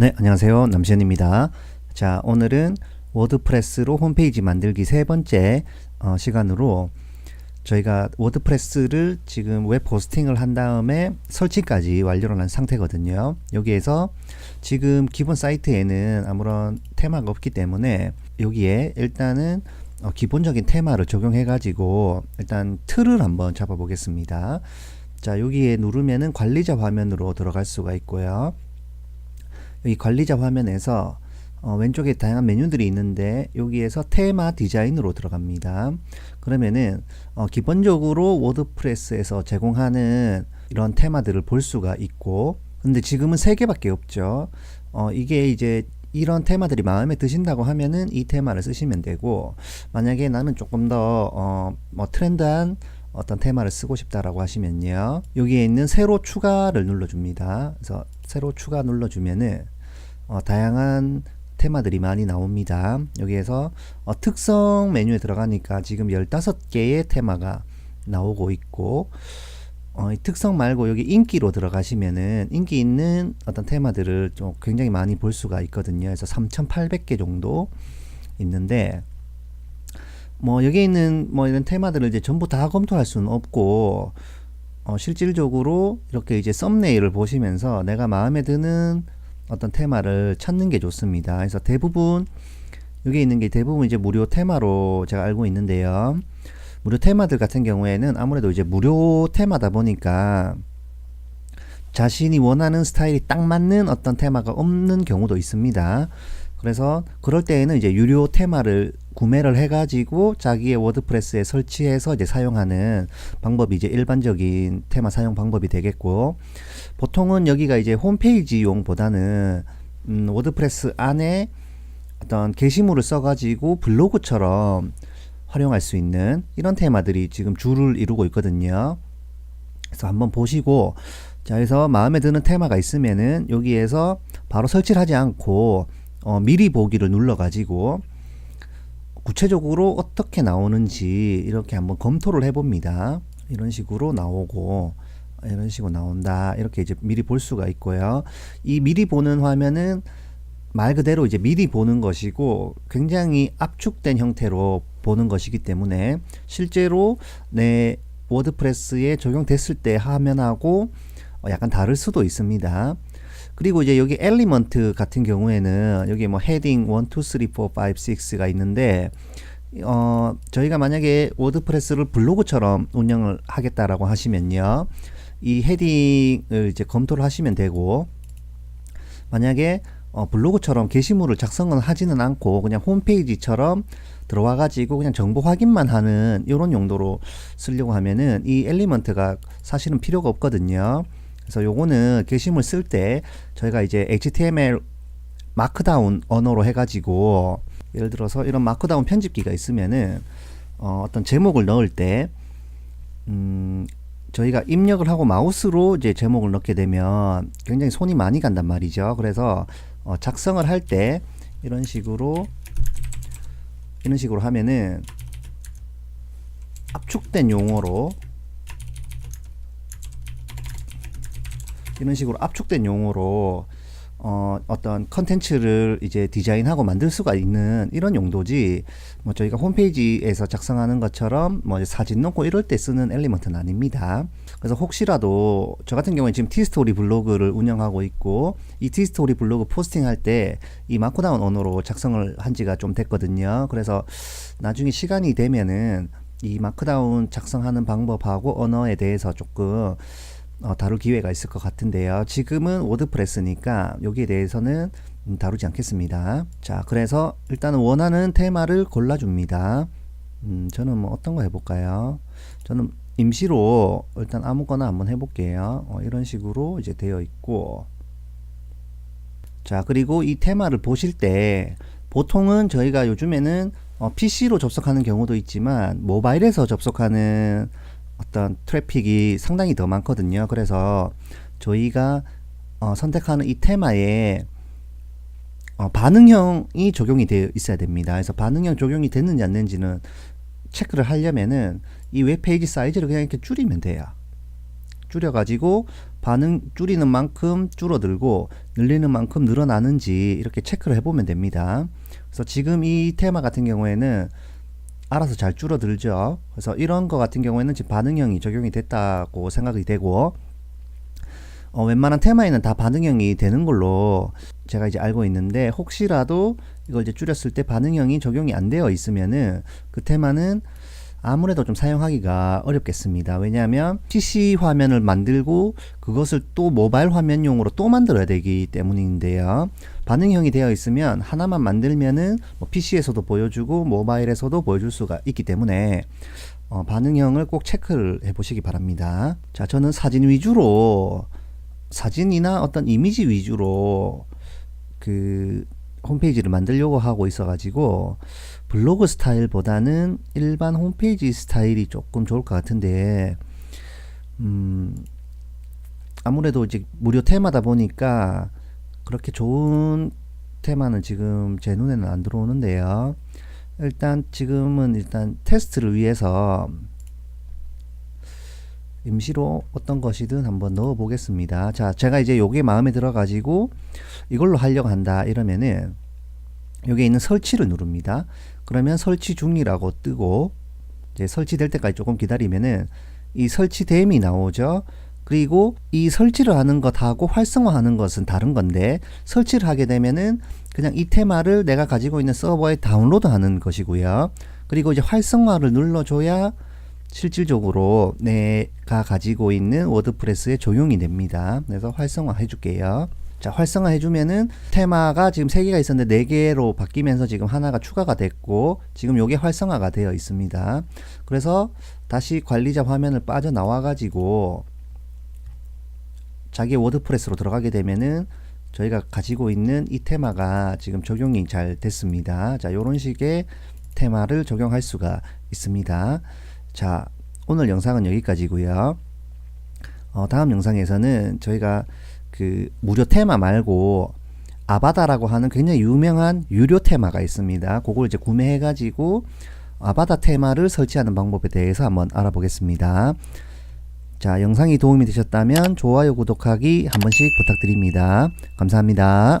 네, 안녕하세요. 남시현입니다. 자, 오늘은 워드프레스로 홈페이지 만들기 세 번째 어, 시간으로 저희가 워드프레스를 지금 웹 호스팅을 한 다음에 설치까지 완료를 한 상태거든요. 여기에서 지금 기본 사이트에는 아무런 테마가 없기 때문에 여기에 일단은 어, 기본적인 테마를 적용해 가지고 일단 틀을 한번 잡아 보겠습니다. 자, 여기에 누르면은 관리자 화면으로 들어갈 수가 있고요. 여기 관리자 화면에서 어, 왼쪽에 다양한 메뉴들이 있는데 여기에서 테마 디자인으로 들어갑니다. 그러면은 어, 기본적으로 워드프레스에서 제공하는 이런 테마들을 볼 수가 있고 근데 지금은 세 개밖에 없죠. 어, 이게 이제 이런 테마들이 마음에 드신다고 하면은 이 테마를 쓰시면 되고 만약에 나는 조금 더 어, 뭐 트렌드한 어떤 테마를 쓰고 싶다라고 하시면요. 여기에 있는 새로 추가를 눌러줍니다. 그래서 새로 추가 눌러주면은 어, 다양한 테마들이 많이 나옵니다. 여기에서 어, 특성 메뉴에 들어가니까 지금 15개의 테마가 나오고 있고 어, 이 특성 말고 여기 인기로 들어가시면은 인기 있는 어떤 테마들을 좀 굉장히 많이 볼 수가 있거든요. 그래서 3,800개 정도 있는데 뭐 여기 있는 뭐 이런 테마들을 이제 전부 다 검토할 수는 없고 어, 실질적으로 이렇게 이제 썸네일을 보시면서 내가 마음에 드는 어떤 테마를 찾는 게 좋습니다. 그래서 대부분 여기 있는 게 대부분 이제 무료 테마로 제가 알고 있는데요. 무료 테마들 같은 경우에는 아무래도 이제 무료 테마다 보니까 자신이 원하는 스타일이 딱 맞는 어떤 테마가 없는 경우도 있습니다. 그래서 그럴 때에는 이제 유료 테마를 구매를 해가지고 자기의 워드프레스에 설치해서 이제 사용하는 방법이 이제 일반적인 테마 사용 방법이 되겠고 보통은 여기가 이제 홈페이지용보다는 음, 워드프레스 안에 어떤 게시물을 써가지고 블로그처럼 활용할 수 있는 이런 테마들이 지금 줄을 이루고 있거든요. 그래서 한번 보시고 자 그래서 마음에 드는 테마가 있으면은 여기에서 바로 설치를 하지 않고 어, 미리 보기를 눌러 가지고 구체적으로 어떻게 나오는지 이렇게 한번 검토를 해봅니다. 이런 식으로 나오고 이런 식으로 나온다. 이렇게 이제 미리 볼 수가 있고요. 이 미리 보는 화면은 말 그대로 이제 미리 보는 것이고 굉장히 압축된 형태로 보는 것이기 때문에 실제로 내 워드프레스에 적용됐을 때 화면하고 어, 약간 다를 수도 있습니다. 그리고 이제 여기 엘리먼트 같은 경우에는 여기 뭐 헤딩 1, 2, 3, 4, 5, 6가 있는데 어 저희가 만약에 워드프레스를 블로그처럼 운영을 하겠다라고 하시면요. 이 헤딩을 이제 검토를 하시면 되고 만약에 어 블로그처럼 게시물을 작성을 하지는 않고 그냥 홈페이지처럼 들어와 가지고 그냥 정보 확인만 하는 이런 용도로 쓰려고 하면은 이 엘리먼트가 사실은 필요가 없거든요. 그래서 요거는 게시물 쓸 때 저희가 이제 HTML 마크다운 언어로 해가지고 예를 들어서 이런 마크다운 편집기가 있으면은 어, 어떤 제목을 넣을 때 음, 저희가 입력을 하고 마우스로 이제 제목을 넣게 되면 굉장히 손이 많이 간단 말이죠. 그래서 어, 작성을 할 때 이런 식으로 이런 식으로 하면은 압축된 용어로 이런 식으로 압축된 용어로 어, 어떤 컨텐츠를 이제 디자인하고 만들 수가 있는 이런 용도지 뭐 저희가 홈페이지에서 작성하는 것처럼 뭐 사진 넣고 이럴 때 쓰는 엘리먼트는 아닙니다. 그래서 혹시라도 저 같은 경우에 지금 티스토리 블로그를 운영하고 있고 이 티스토리 블로그 포스팅할 때 이 마크다운 언어로 작성을 한 지가 좀 됐거든요. 그래서 나중에 시간이 되면은 이 마크다운 작성하는 방법하고 언어에 대해서 조금 어, 다룰 기회가 있을 것 같은데요. 지금은 워드프레스니까 여기에 대해서는 음, 다루지 않겠습니다. 자, 그래서 일단은 원하는 테마를 골라줍니다. 음, 저는 뭐 어떤 거 해볼까요? 저는 임시로 일단 아무거나 한번 해볼게요. 어, 이런 식으로 이제 되어 있고. 자, 그리고 이 테마를 보실 때 보통은 저희가 요즘에는 어, PC로 접속하는 경우도 있지만 모바일에서 접속하는 어떤 트래픽이 상당히 더 많거든요. 그래서 저희가 어, 선택하는 이 테마에 어, 반응형이 적용이 되어 있어야 됩니다. 그래서 반응형 적용이 됐는지 안 됐는지는 체크를 하려면은 이 웹페이지 사이즈를 그냥 이렇게 줄이면 돼요. 줄여가지고 반응 줄이는 만큼 줄어들고 늘리는 만큼 늘어나는지 이렇게 체크를 해보면 됩니다. 그래서 지금 이 테마 같은 경우에는 알아서 잘 줄어들죠. 그래서 이런 거 같은 경우에는 지금 반응형이 적용이 됐다고 생각이 되고 어, 웬만한 테마에는 다 반응형이 되는 걸로 제가 이제 알고 있는데 혹시라도 이걸 이제 줄였을 때 반응형이 적용이 안 되어 있으면은 그 테마는 아무래도 좀 사용하기가 어렵겠습니다. 왜냐하면 PC 화면을 만들고 그것을 또 모바일 화면용으로 또 만들어야 되기 때문인데요. 반응형이 되어 있으면 하나만 만들면은 뭐 PC에서도 보여주고 모바일에서도 보여줄 수가 있기 때문에 어, 반응형을 꼭 체크를 해 보시기 바랍니다. 자, 저는 사진 위주로 사진이나 어떤 이미지 위주로 그 홈페이지를 만들려고 하고 있어가지고 블로그 스타일보다는 일반 홈페이지 스타일이 조금 좋을 것 같은데 음 아무래도 이제 무료 테마다 보니까 그렇게 좋은 테마는 지금 제 눈에는 안 들어오는데요. 일단 지금은 일단 테스트를 위해서 임시로 어떤 것이든 한번 넣어 보겠습니다. 자, 제가 이제 요게 마음에 들어 가지고 이걸로 하려고 한다 이러면은 여기에 있는 설치를 누릅니다. 그러면 설치 중이라고 뜨고 이제 설치될 때까지 조금 기다리면은 이 설치됨이 나오죠. 그리고 이 설치를 하는 것하고 활성화하는 것은 다른 건데 설치를 하게 되면은 그냥 이 테마를 내가 가지고 있는 서버에 다운로드하는 것이고요. 그리고 이제 활성화를 눌러줘야 실질적으로 내가 가지고 있는 워드프레스에 적용이 됩니다. 그래서 활성화 해줄게요. 자, 활성화 해주면은 테마가 지금 3개가 있었는데 4개로 바뀌면서 지금 하나가 추가가 됐고 지금 요게 활성화가 되어 있습니다. 그래서 다시 관리자 화면을 빠져나와 가지고 자기 워드프레스로 들어가게 되면은 저희가 가지고 있는 이 테마가 지금 적용이 잘 됐습니다. 자, 요런 식의 테마를 적용할 수가 있습니다. 자, 오늘 영상은 여기까지고요. 어, 다음 영상에서는 저희가 그 무료 테마 말고 아바다라고 하는 굉장히 유명한 유료 테마가 있습니다. 그걸 이제 구매해 가지고 아바다 테마를 설치하는 방법에 대해서 한번 알아보겠습니다. 자, 영상이 도움이 되셨다면 좋아요, 구독하기 한 번씩 부탁드립니다. 감사합니다.